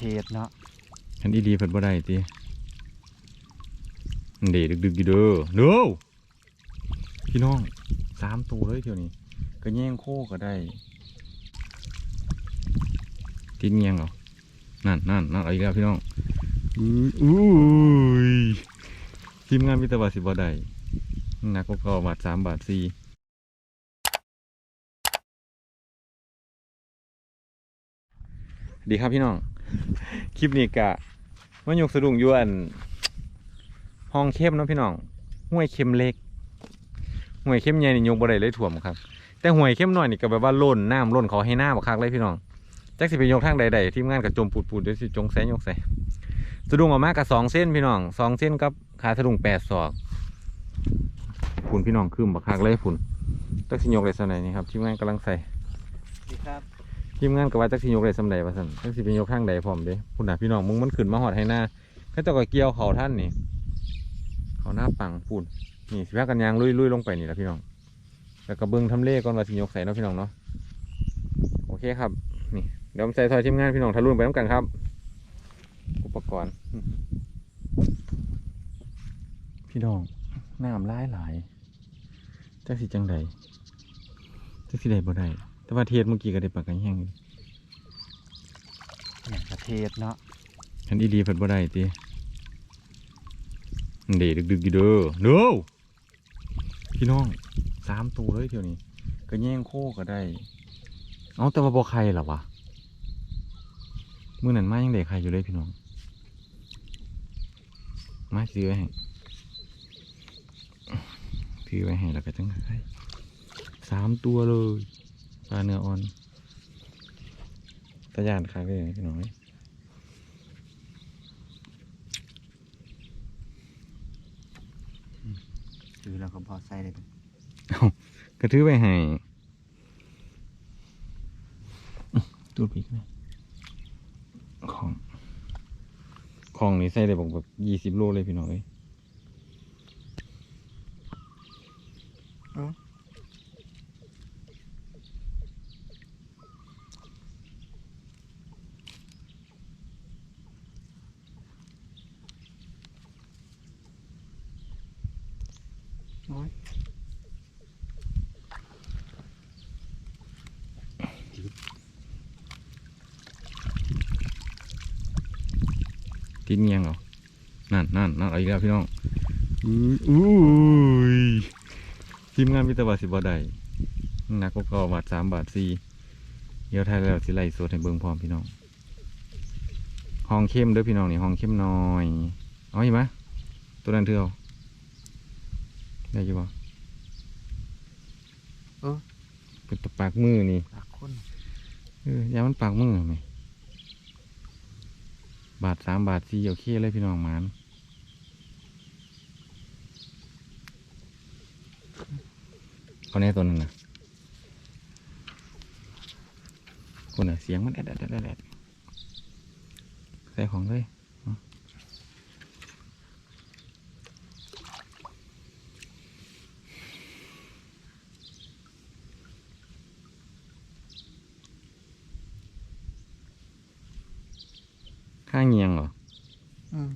เทศเนาะฉันอีดีเพิ่นบ่ได้ติอันเดดึกๆอยู่เด้อเด้อพี่น้องสามตัวเลยเที่ยวนี้ก็แย่งโคก็ได้ติดเงียงเหรอนั่นนั่นนั่นเอาอีกแล้วพี่น้องอุ้ยอุ้ยทีมงานมีแต่ว่าสิบ่ได้นักกว่าเก่าบาทสามบาทสี่ดีครับพี่น้อง คลิปนี้กะมันยกสะดุ้งยวนห้องเข้มเนาะพี่น้องห้วยเข้มเล็กห้วยเข้มใหญ่นี่ยกบ่ได้เลยถ่วมครับ แต่ห้วยเข้มน้อยนี่ก็แบบว่าล้นน้ำล้นเขาให้หน้าบักคักเลยพี่น้องจักสิไปยกทางใดๆทีมงานกับจมปูดๆเดี๋ยวสิจงแสยกใส่สะดุ้งออกมากับสองเส้นพี่น้องสองเส้นกับขาสะดุ้งแปดศอกฝุ่นพี่น้องคืมบักคักเลยฝุ่นจักสิยกเลยสำไหนนี่ครับทีมงานกำลังใส่ดีครับ ทีมงานก็ว่าจักสิยกได้สำใดว่าซั่นจักสิเป็นยกทางใดพร้อมเด้พุ่นน่ะพี่น้องมึงมันขึ้นมาฮอดให้หน้าเขาเจ้าก็เกี่ยวเขาท่านนี่เขาหน้าปังพูนนี่สิพากันยางลุยลุยลงไปนี่และพี่น้องแล้วก็เบิ่งทำเลก่อนว่าสิยกใส่เนาะพี่น้องเนาะโอเคครับนี่เดี๋ยวผมใส่ซอยทีมงานพี่น้องทะลุไปน้ำกันครับ อุปกรณ์ พี่น้องน้ำหลายหลายจักสิจังใดจักสิใดบ่ได้ แต่ว่าเทียดเมื่อกี้ก็ได้ปากกันแห้งอยู่อย่างประเทศเนาะฉันอีดีเพิ่นบ่ได้ติอันเดดึกๆอยู่เด้อเด้อพี่น้องสามตัวเลยเที่ยวนี้ก็แย่งโคก็ได้ เอาแต่ว่าบ่ใครหรอวะมื้อนั้นมายังได้ใครอยู่เลยพี่น้อง มาซื้อไว้ให้ซื้อไว้ให้แล้วก็จังไครสามตัวเลย ปลาเนื้ออ่อนตะยานคักเลยพี่น้องเอ้ยซื้อแล้วก็พอใส่เลยกระทือไปให้ตูดปีกไหมของ ของนี่ใส่ได้บอกแบบยี่สิบโลเลยพี่น้องเอ้ย โอ้ย ติดเงียงเหรอนั่นนั่นนั่นเอาอีกแล้วพี่น้องอุ้ยอุ้ยทีมงานมิตรบาสิบได้หนักกว่าเก่าบาทสามบาทสี่เดี๋ยวไทยแล้วสิไล่สดให้เบิ่งพร้อมพี่น้องห้องเข้มเด้อพี่น้องนี่ห้องเข้มน้อยเอาอีกไหมตัวนั้นเถื่อาได้กี่บ่เออเป็นตะปากมือนี่ปากคนเออยามันปากมือไหม บาทสามบาทสี่โอเคเลยพี่น้องหมานเอาแน่ตัวนึงนนะคนน่ะเสียงมันแอดแอดแอดแอดแอดใส่ของเลย ข้างเงียงเหรออืม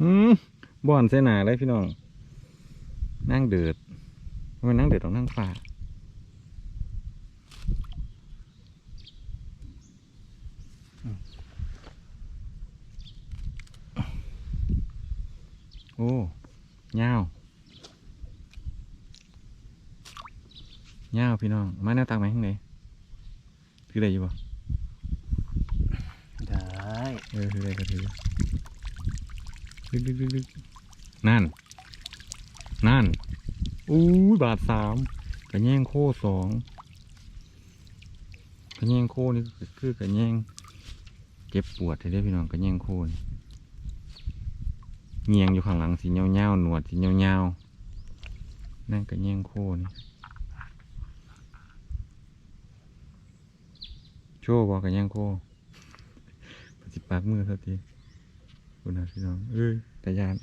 อืมบ่อนเสหนาเลยพี่น้อง นั่งเดือดมันนั่งเดือดต้องนั่งฝ่าโอ้ยาวยาวพี่น้อง มาแนวตังไหมข้างในถือได้อยู่ปะได้เออถือได้ก็ถือดึกดึกดึกดึกนั่น นั่น อู้บาทสามกระแยงโคสองกระแยงโคนี่คือกระแยงเก็บปวดให้ได้พี่น้องกระแยงโคนี่เงียงอยู่ข้างหลังสีเงาๆหนวดสีเงาๆนั่นกระแยงโคนี่โชว์บอกกระแยงโค ปฏิปากมือสักทีคุณนะพี่น้องเอ้ยตะยาน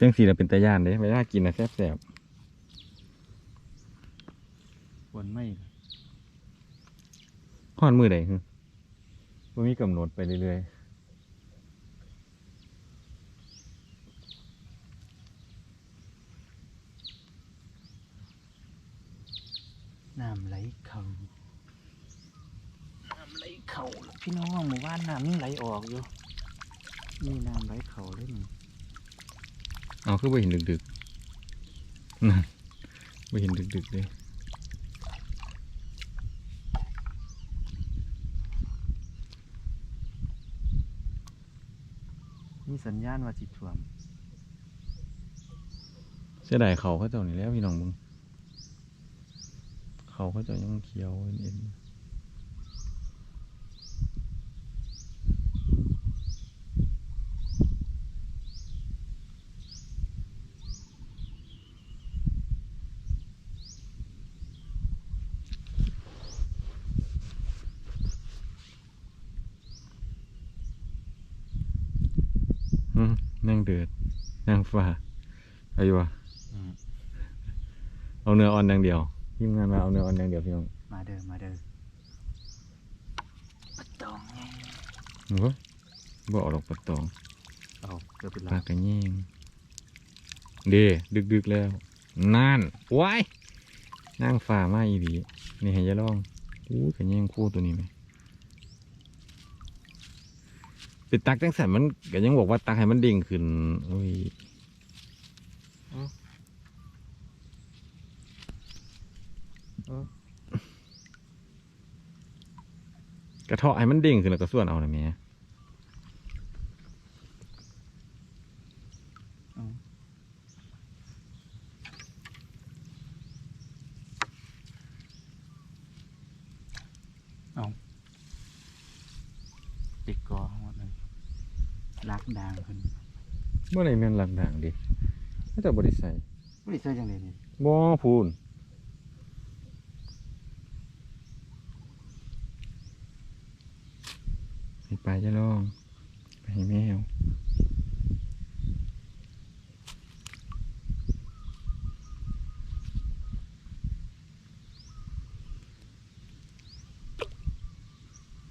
จังสีเราเป็นตะย่านเด้เวลากินนะแซ่บควรไม่ๆห้อนมือใดคือบ่มีกำหนดไปเรื่อยน้ำไหลเขาน้ำไหล เขาล่ะพี่น้องหมู่บ้านน้ำนี่ไหลออกอยู่นี่น้ำไหลเขาเลยนี่ๆเอาคือบ่เห็นดึกๆนั่นบ่เห็นดึกๆเลยมีสัญญาณว่าจิท่วมเสียดายเขาเขาเจ้านี่แหล้วพี่น้องมึงเขาเขาเจ้ายังเขียวเอ็นๆ อืม นั่งเดือดนั่งฟ้าอายุวะอืมเอาเนื้ออ่อนอย่างเดียวทีมงานมาเอาเนื้ออ่อนอย่างเดียวพี่น้องมาเด้อมาเด้อปะตองไงโอ้ยบ่เอาดอกปะตองเอาเดี๋ยวเป็นปลาลากระแยงเด้ดึกดึกๆแล้วนั่นว้ายนั่งฝ่ามาอีดีนี่ให้ยายลองอู้กระแยงคู่ตัวนี้ไหม ไปตักจังสันมันก็ยังบอกว่าตักให้มันเด้งขึ้นโอ้ยกระเทาะให้มันเด้งขึ้นแล้วก็ส่วนเอาหน่อยแหม่ ติดกอหมดเลยลักด่างขึ้น เมื่อไรแม่นหลักด่างดิไม่แต่บริใส่ไม่ได้ใช่จังเลยนี่บ่พูนให้ปลาจะลองไปให้แมว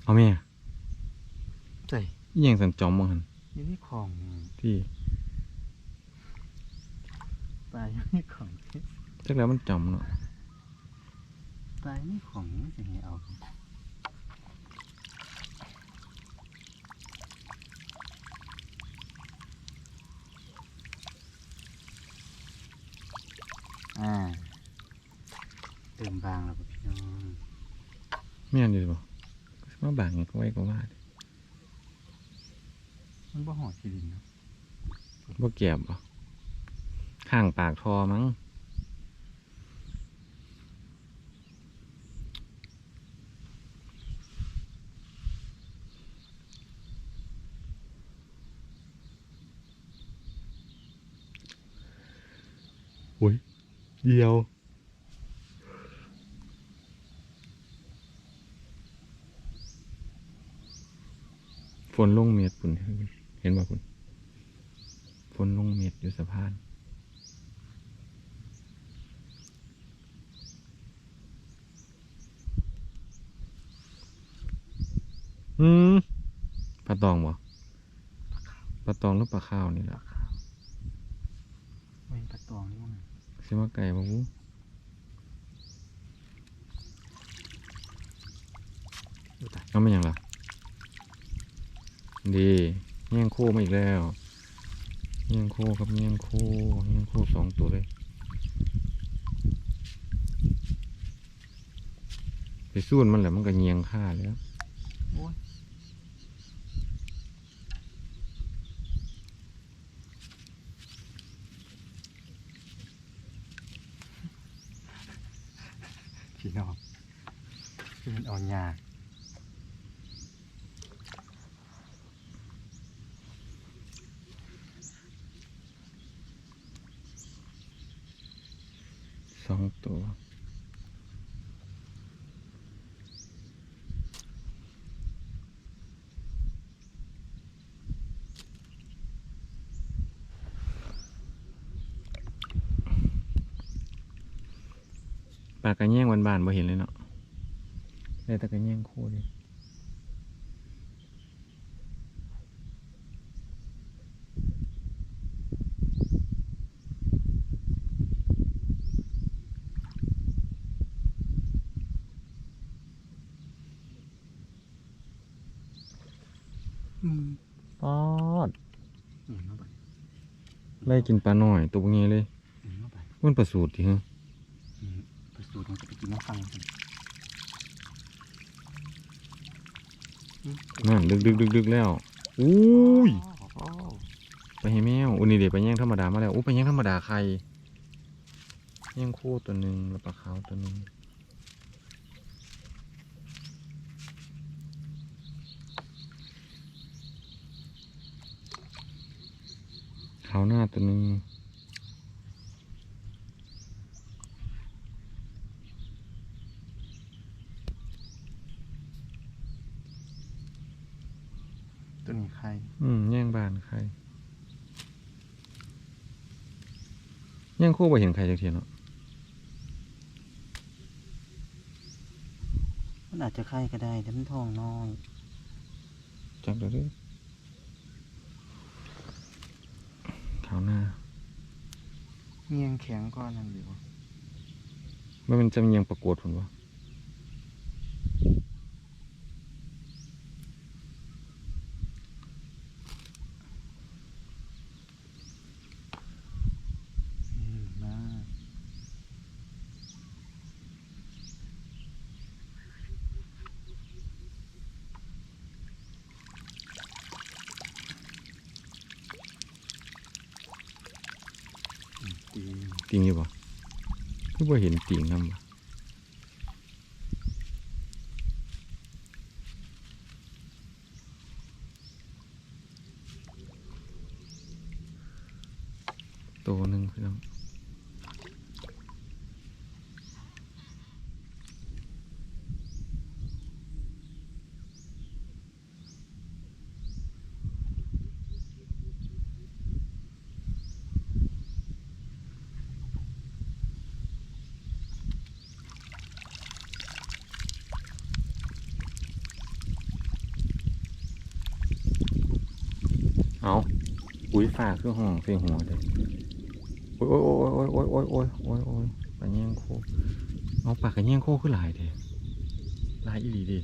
เอาแม่ใส่อีหยังสันจอมมังหันอยู่นี่ของที่ ปลาอยู่นี่ของจักแล้วมันจอมเนาะปลาอยู่นี่ของนี่จะให้เอาอ่าเติมบางแล้วบ่พี่น้องแม่นอยู่บ่มาบางก็ไว้ก็ว่ามันบ่หอดที่ดินเนาะบ่แก็บบ่ ข้างปากทอมั้ง อุ้ยเดียว ฝนลงเม็ดปุ่นเห็นบ่คุณฝนลงเม็ดอยู่สะพาน อืมปลาตองบ่ ปลาตองหรือปลาข้าวนี่ปแหลาละขาวเว้นปลาตองนี่มั้งสิว่าไก่บ่บูดูตายเอาไม่ยังล่ะดีเงี้ยงคู่มาอีกแล้วเงี้ยงคู่ครับเงี้ยงคู่เงี้ยงคู่สองตัวเลยไปสู้มันแหละมันก็เงียงค่าแล้วากระแยงบานๆบ่เห็นเลยเนาะได้ตากระแยงคู่ดิปอดไล่กินปลาหน่อยตัวเงี้เลยมันประสูติทีฮะ นั่นดึกดึกดึกดึกแล้วอุ้ยไปให้แมวอุ้นี่เดี๋ยวไปแย่งธรรมดามาแล้วอู้ไปแย่งธรรมดาใครแย่งคู่ตัวหนึ่งแล้วปลาขาวตัวหนึ่งขาวหน้าตัวหนึ่ง ตัวนี้ใคร อืมแย่งบ้านใครแย่งคู่ไปเห็นใครจักเทียนเนาะมันอาจจะใครก็ได้แต่มันทองน้อยจักเดี๋ยวดิขาวหน้าเงียงแข็งก้อนนั่นอยู่มันเป็นจำเนียงประกวดผลวะ อืมมาอืมตี ติงอยู่ปะ คือว่เห็นติงนำบ่ตัวหนึ่งพี่น้อง เอาอุ้ย ฝากคือห้องเสียงหัวเลยโอ้ยโอ้ยโอ้ยโอ้ยโอ้ยโอ้ยโอ้ยโอ้ยปลาแย่งโคเอาปากกระแย่งโคคือหลายเด้หลายอีหลีเดิ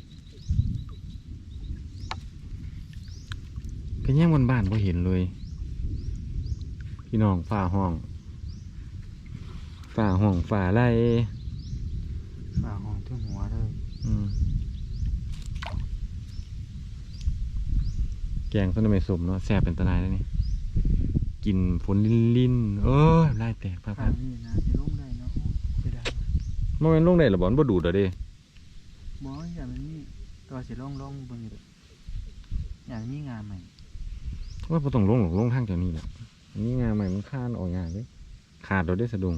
กระแย่งบนบ้านพอเห็นเลย พี่น้องฝ่าห้องฝ่าห้องฝ่าไรฝาห้องที่หัวเลยอืมแกงต้นไม้สมเนาะแสบเป็นตะนายแล้วนี่ กินฝนลินลินๆเออไล่แตกพัฝาบนี่นะที่ลงได้เนาะไปได้ๆมันเป็นลงได้หรอบอนบ่ดูดเหรอเด้บออย่างมันนี่ตัวสิลงลงเบนอยู่เด้ออย่างนี้งานใหม่ว่าบ่ต้องลงหรอกลงทางแถวนี้แหละอันนี้งานใหม่มันคานออกงานเลยขาดเราได้สะดุง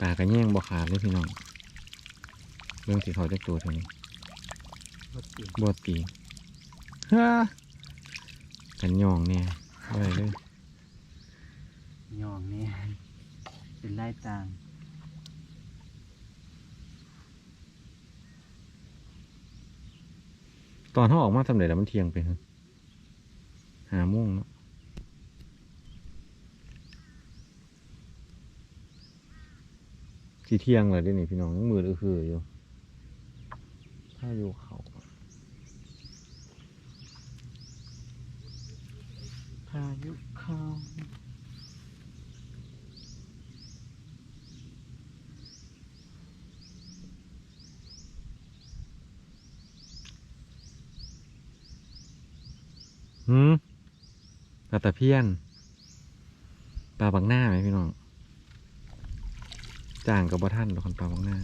ตากระแย่งบ่ขาดเลยพี่น้องเรื่องที่เขาจะตัวเท่านี้รถเสียงบวตีฮ่ากันยองเนี่ยอะไรเลยยองนี่เป็นไล่ตางตอนเขาออกมาทำไรแล้วมันเที่ยงไปฮะหาโมุ่งเนา สีเที่ยงเลยเด้นี่พี่น้องยังมืออือๆอยู่ถ้าอยู่เขาพายุเข้าหืมปลาตะเพียน ปลาบังหน้าไหมพี่น้อง จ้างกับบ่ท่านดอกคนปลาบังหน้า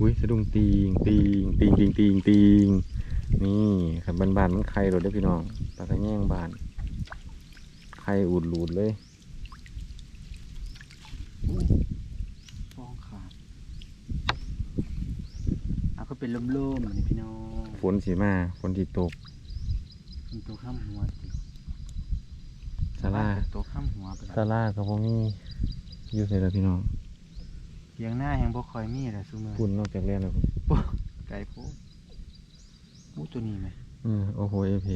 อุ้ยสะดุ้งตีงตีงตีงตีงตีงตีงนี่ขันบานๆมันไข่รถได้อพี่น้องปลากระแย่งบานไข่อูดหลูดเลยฟองขาดเอาก็เป็นลมๆเหมือนพี่น้องฝนสีมาฝนสีตกเป็นตัวข้ามหัว สิซาร่าเป็นตัวข้ามำหัวไปตาแล้วล่ากับพ่มีอยู่ใส่แล้วพี่น้องเสียงหน้าแห่งบ่คอยมีแหละซุมือคุณนอกจากเรียนแล้วคุณไก่โพดอู้ตัวนี้ไหมอืมโอ้โหเอเพ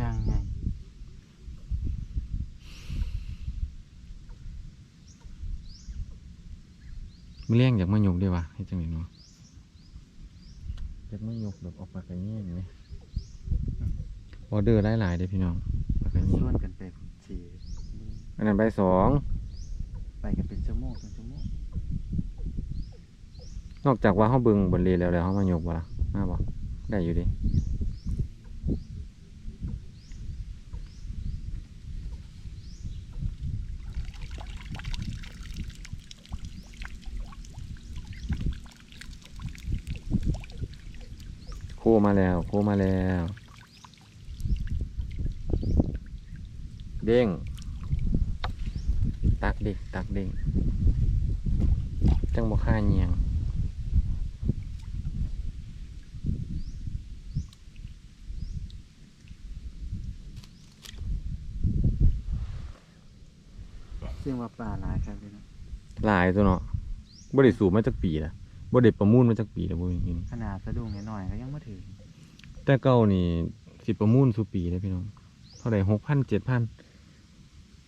ย่างไงไม่เลี้ยงอยากมายกได้วะให้จังไหนเนาะอยากมายกแบบออกปากกระเงี้ยงไหมออเดอร์หลายๆเด้อพี่น้องปา กกระเงี้ยส่วงนกันไปสี่อันนั้นใบสองไปกันเป็นชั่วโมงสองชั่วโมงนอกจากว่าเขาเบิ่งบนเรีแล้วแล้วเขามายกบ่ล่ะมาบ่ได้อยู่ดิโคมาแล้วโคมาแล้ว เด้ง ตักดิตักเด้งจังบ่ค่าเงียงเสียงว่าป่าหลายครับพี่น้องหลายตัวเนาะบ่ได้สูบมาจากปีละบ่ได้ประมูลมาจากปีแล้วบ่มีขนาดสะดุ้งน้อยๆก็ยังไม่ถึงแต่เก่านี่สิประมูลสู่ปีเลยพี่น้องเท่าใดหกพันเจ็ดพัน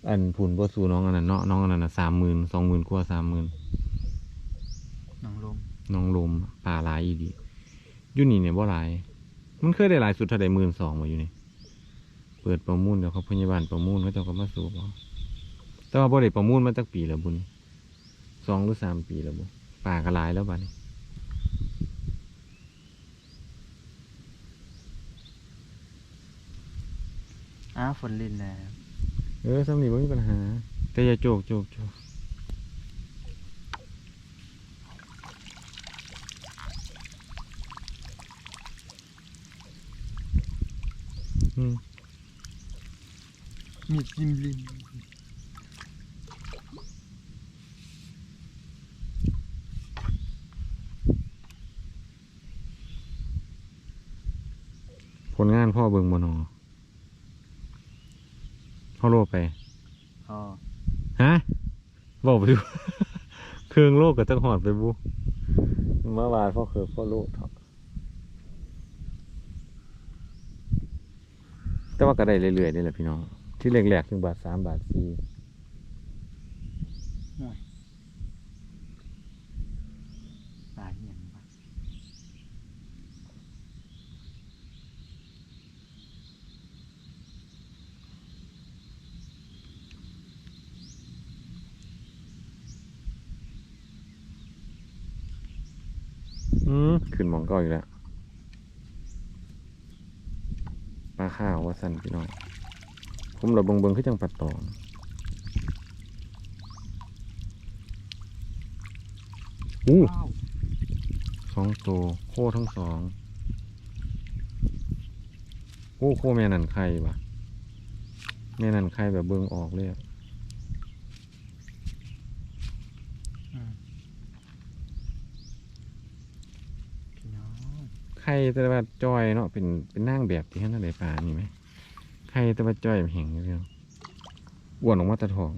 อันผุนบ่สู่น้องอันนั้นเนาะน้องอันนั้นน่ะสามหมื่นสองหมื่นกว่าสามหมื่นน้องลมน้องลมป่าหลายอีดีอยู่นี่เนี่ยบ่หลาย มันเคยได้หลายสุดเท่าใดหมื่นสองมาอยู่นี่เปิดประมูลเดี๋ยวเขาพยาบาลประมูลเขาเจ้าก็มาสูบเอาแต่ว่าบ่ได้ประมูลมาจากปีแล้วบุญสองหรือสามปีแล้วบุป่าก็หลายแล้วบัดนี้อ้าวฝนลินแล้ว เออสำนีบ่มีปัญหา แต่อย่าโจกโจกโจกอืมมีจิมลินผลงานพ่อเบิ่งบ่นอ พ่อโลไปอ๋อฮะบอกไปดู เครื่องโลกกับจังหอดไปบุเมื่อวานพ่อเคยพ่อโลกเถอะแต่ว่าก็ได้เรื่อยๆนี่แหละพี่น้อง ที่แรกๆถึงบาทสามบาทสี่ ป่าเหียนปะ อืมขึ้นหมองเก็อีกแล้วปลาข้าวว่าสั่นพี่น้องผมเราเบิงเบิงๆคือจังปัดตองอู้สองตัวโคทั้งสองโอ้โคแม่นันไข่ปะแม่นันไข่แบบเบิงออกเลยอะ อืมพี่น้อง ไข่แต่ว่าจอยเนาะเป็นเป็นนั่งแบบที่ท่านได้ปลานี่ไหมไข่แต่ว่าจอยแห่งอยู่เดียวอ้วนออกมาแตะทอง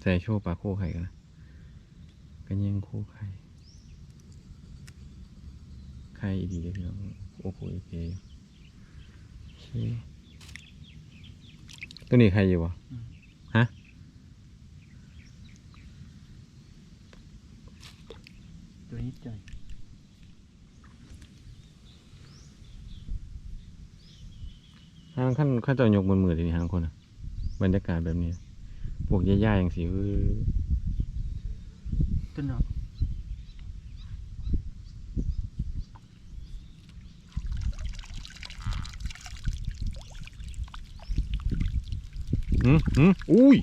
ใส่โชว์ปลาโคไข่กันนะกันยังโคไข่ไข่ดีเลยพี่น้องโอ้โหโอเคโอเคตัวนี้ใครอยู่วะ ตัวนี้จ่อยห้างขั้นขั้นจอยยกบนมือทีนี้ห้างคนอะบรรยากาศแบบนี้ พวกย่าๆอย่างสิเออตัวเนาะอืมอืมอุ้ย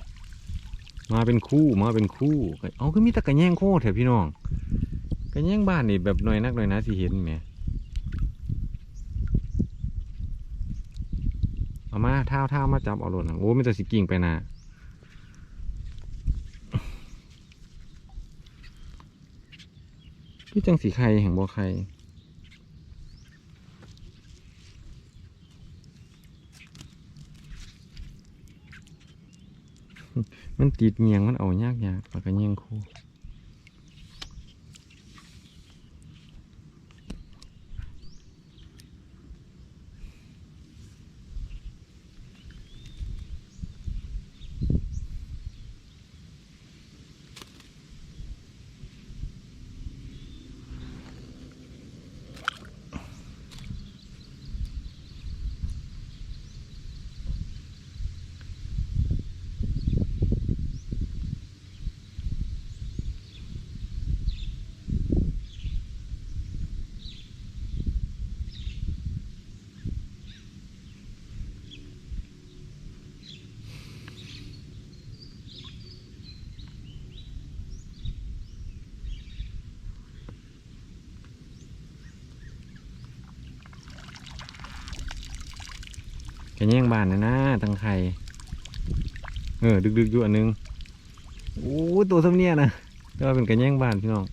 มาเป็นคู่มาเป็นคู่ เอาก็มีแต่กระแย่งโคแถวพี่น้อง ป็นยังบ้านนี่แบบหน่อยนักหน่อยนะที่เห็นแม่เอามาท้าเท้ามาจับเอาหล่นโอ้ไม่แต่สิกิ่งไปนะพี่จังสีใครแห่งบัวใครมันติดเงียงมันเอายากยากแล้วก็ะเงียงคู่ กระเงียงบานนะนะตังไข่เออดึกๆอยู่อันนึงโอ้ตัวสำเนียนะก็เป็นกระเงียงบานพี่น้อง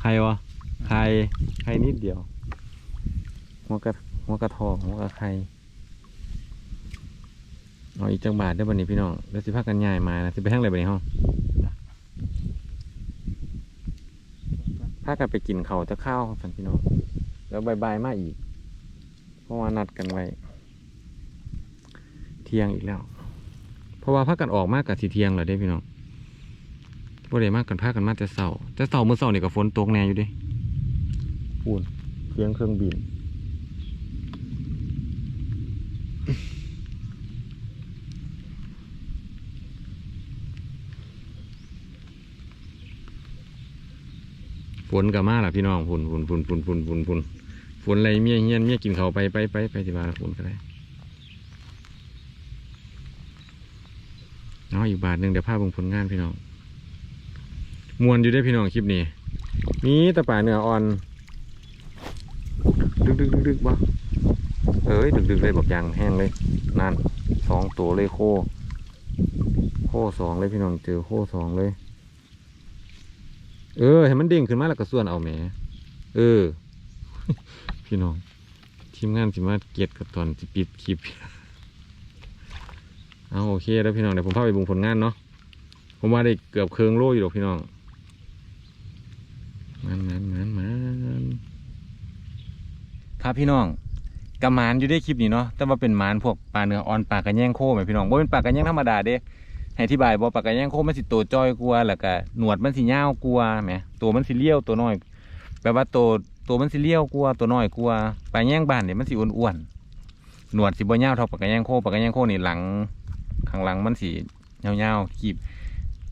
ไข่วะไข่ไข่นิดเดียว หัวกระหัวกระทองหัวกระไข่เอาอีกจังบาทได้บันนี้พี่น้องแล้วสิพากันย้ายมานะสิไปทางไหนบันนี้ห้องพากันไปกินเขาจะข้าวสันพี่น้อง แล้วบายบายมาอีก ราะว่านัดกันไว้เที่ยงอีกแล้ว เพราะว่าพากันออกมากกับสีเที่ยงแล้วเด้พี่น้องบ่ได้มากกันพากันมาแต่เสาแต่เสาเมื่อเสานี่ก็ฝนตกแน่อยู่เด้ปูนเที่ยงเครื่องบินฝนกับมาล่ะพี่น้องฝนฝนฝนฝนฝนฝนฝน ฝนอะไรเมียเฮียนเมียกินเขาไปไปไปไปที่บ้านฝนก็ได้เอาอีกบาทหนึ่งเดี๋ยวพาเบิ่งผลงานพี่น้องมวนอยู่ได้พี่น้องคลิปนี้มีตะป่าเนื้ออ่อนดึกดึกดึกดึกบ่เอ้ยดึกดึกเลยบอกยางแห้งเลย นั่นสองตัวเลยโค โคสองเลยพี่น้องเจอโคสองเลย เออให้มันเด้งขึ้นมาแล้วก็ส่วนเอาแหมเออ พี่น้อง ทีมงานสิมาเกียดกับตอนสิปิดคลิป เอาโอเคแล้วพี่น้องเดี๋ยวผมพาไปบุงผลงานเนาะ ผมว่าได้เกือบเคืองโลอยู่หรอกพี่น้อง มันมันมันมันครับพี่น้องกระมานอยู่ได้คลิปนี้เนาะ แต่ว่าเป็นหมานพวกปลาเนื้ออ่อนปลากระแยงโคไหมพี่น้องว่าเป็นปลากระแยงธรรมดาเด้ให้อธิบายบ่ปากกาแย่งโคมันสิโตจ้อยกว่าแล้วก็หนวดมันสิยากว่าแหมตัวมันสิเลี้ยวตัวน้อยแปลว่าตัว ตัวมันสิเลี้ยวกว่าตัวน้อยกว่าปลาแย่งบ้านเนี่ยมันสิอ้วนๆหนวดสิบ่ยาวเท่าปากกาแย่งโคปากกาแย่งโคนี่หลังข้างหลังมันสิยาวๆกีบ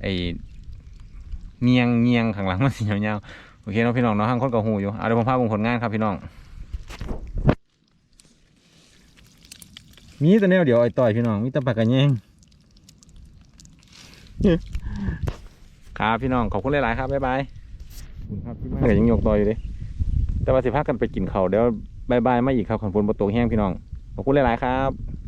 ไอเนียงเนียงข้างหลังมันสิยาวๆโอเคเนาะพี่น้องเนาะทางคนก็ฮู้อยู่เอาเดี๋ยวผมพาเบิ่งผลงานครับพี่น้อง มีแต่แนวเดี๋ยวไอ้ต่อยพี่น้องมีแต่ปากกาแย่งครับพี่น้องขอบคุณหลายๆครับบ๊ายบายขอบคุณครับที่มาเดี๋ยวยังยกต่ออยู่ดิ แต่ว่าสิพากันไปกินเขาเดี๋ยวบายบายมาอีกครับขันฝนประตูแห้งพี่น้องขอบคุณหลาย ๆ ครับ